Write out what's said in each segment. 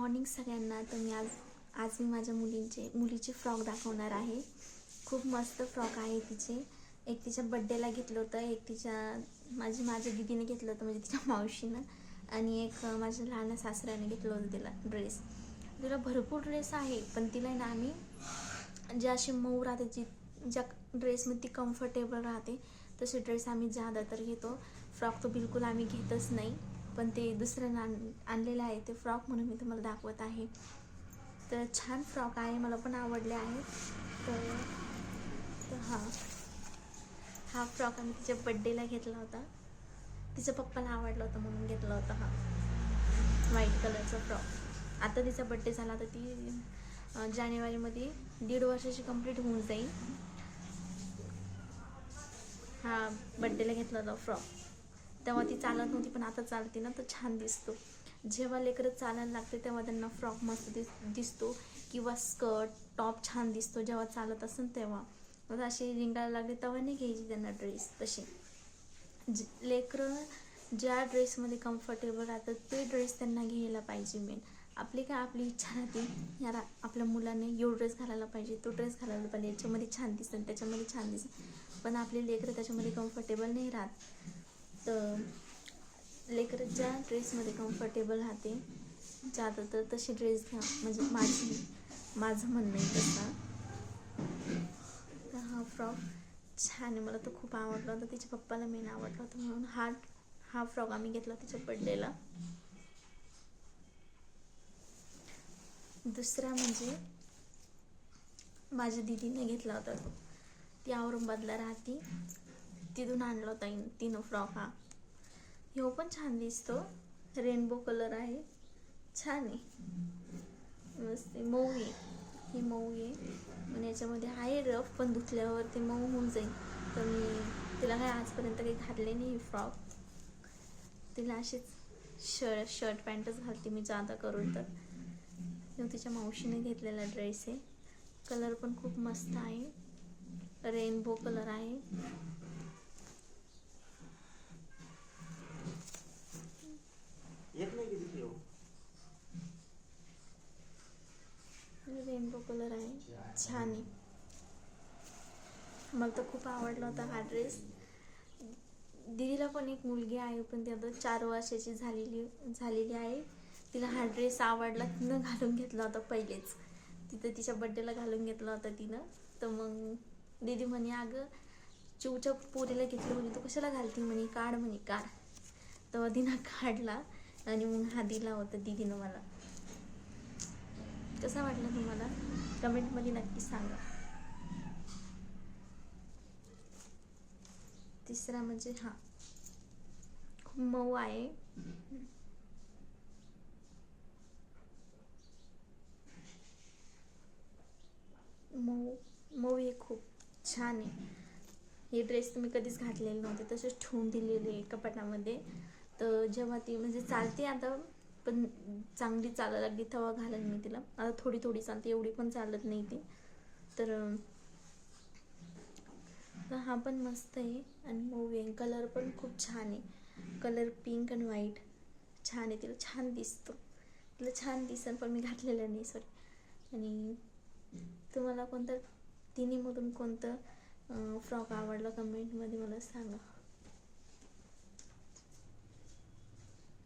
Morning सगळ्यांना. तर मी आज आज मी माझ्या मुलींचे मुलीचे फ्रॉक दाखवणार आहे. खूप मस्त फ्रॉक आहे तिचे. एक तिच्या बड्डेला घेतलं होतं एक तिच्या माझी माझ्या दिदीने घेतलं होतं म्हणजे तिच्या मावशीनं. आणि एक माझ्या लहान सासऱ्याने घेतलं होतं तिला ड्रेस तिला भरपूर ड्रेस आहे पण तिला आहे ना आम्ही जे असे मऊ राहते जी ज्या ड्रेसमध्ये ती कम्फर्टेबल राहते तसे ड्रेस आम्ही ज्यादा तर घेतो. फ्रॉक तर बिलकुल आम्ही घेतच नाही. पण ते दुसऱ्यानं आण आणलेलं आहे ते फ्रॉक म्हणून मी तुम्हाला दाखवत आहे. तर छान फ्रॉक आहे मला पण आवडले आहे. तर हां. हा फ्रॉक आम्ही तिच्या बड्डेला घेतला होता. तिच्या पप्पाला आवडला होता म्हणून घेतला होता हा. व्हाईट कलरचा फ्रॉक. आता तिचा बड्डे झाला तर ती जानेवारीमध्ये दीड वर्षाची कंप्लीट होऊन जाईल. हा बड्डेला घेतला होता फ्रॉक. तेव्हा ती चालत नव्हती पण आता चालते ना तर छान दिसतो. जेव्हा लेकरं चालायला लागते तेव्हा त्यांना फ्रॉक मस्त दिस दिसतो. किंवा स्कर्ट टॉप छान दिसतो जेव्हा चालत असेल तेव्हा. मग अशी रिंगायला लागली तेव्हा नाही घ्यायची त्यांना ड्रेस तसे ज लेकरं ज्या ड्रेसमध्ये कम्फर्टेबल राहतात ते ड्रेस त्यांना घ्यायला पाहिजे मेन आपली काय आपली इच्छा राहते याला आपल्या मुलाने यो ड्रेस घालायला पाहिजे तो ड्रेस घालायला पाहिजे याच्यामध्ये छान दिसतं त्याच्यामध्ये छान दिसतं. पण आपले लेकरं त्याच्यामध्ये कम्फर्टेबल नाही राहत. तर लेकरं ज्या ड्रेसमध्ये कम्फर्टेबल राहते जातं तर तशी ड्रेस घ्या म्हणजे माझी माझं म्हणणं आहे तसं. तर हा फ्रॉक छान आहे मला तो खूप आवडला होता. तिच्या पप्पाला मेन आवडला होता म्हणून हा हा फ्रॉक आम्ही घेतला तिच्या बड्डेला दुसरा म्हणजे माझ्या दिदीने घेतला होता तो. ती औरंगाबादला राहते. तिथून आणला होता इन- तिनं फ्रॉक हा. ह्यो पण छान दिसतो. रेनबो कलर आहे. छान आहे. मस्त मऊ आहे. ही मऊ आहे. आणि याच्यामध्ये आहे रफ पण धुतल्यावर ते मऊ होऊन जाईल. तर मी तिला काय आजपर्यंत काही घातले नाही फ्रॉक तिला अशीच शर्ट शर्ट पॅन्टच घालते मी जादा करून तर. तिच्या मावशीने घेतलेला ड्रेस आहे. कलर पण खूप मस्त आहे. रेनबो कलर आहे. येत नाही किती ठेव? रेनबो कलर आहे. छान आहे. मला तर खूप आवडला होता हा ड्रेस दीदीला पण एक मुलगी आहे पण ती आता चार वर्षाची झालेली झालेली आहे. तिला हा ड्रेस आवडला. तिनं घालून घेतला होता पहिलेच. तिथं तिच्या बड्डेला घालून घेतला होता तिनं. तर मग दीदी म्हणे अगं चिवच्या पोरीला घेतलं म्हणे तू कशाला घालती? म्हणे काढ म्हणे काढ. तेव्हा तिनं काढला. आणि मग हा दिला होता दीदीनं मला. कसा वाटला तुम्हाला? कमेंटमध्ये नक्की सांगा. तिसरा म्हणजे हा. खूप मऊ आहे. मऊ मऊ हे खूप. छान आहे. हे ड्रेस तुम्ही कधीच घातलेले नव्हते. तसेच ठेवून दिलेले आहे कपाटामध्ये. तर जेव्हा ती म्हणजे चालते आता पण चांगली चालायला लागली तेव्हा घालेल मी तिला. आता थोडी थोडी चालते एवढी पण चालत नाही ती. तर हा पण मस्त आहे. आणि मूवी आहे. कलर पण खूप छान आहे. कलर पिंक आणि व्हाईट छान आहे तिला. छान दिसतो. तिला छान दिसन पण मी घातलेलं नाही सॉरी आणि तुम्हाला कोणतं तिन्हीमधून कोणतं फ्रॉक आवडला? कमेंटमध्ये मला सांगा.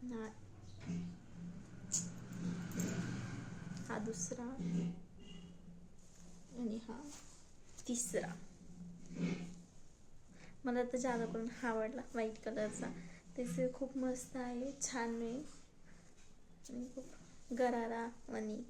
हा हा दुसरा. आणि हा तिसरा. मला तर जादा करून हा आवडला व्हाईट कलरचा. त्याचे खूप मस्त आहे छान आहे. आणि खूप गरारा आणि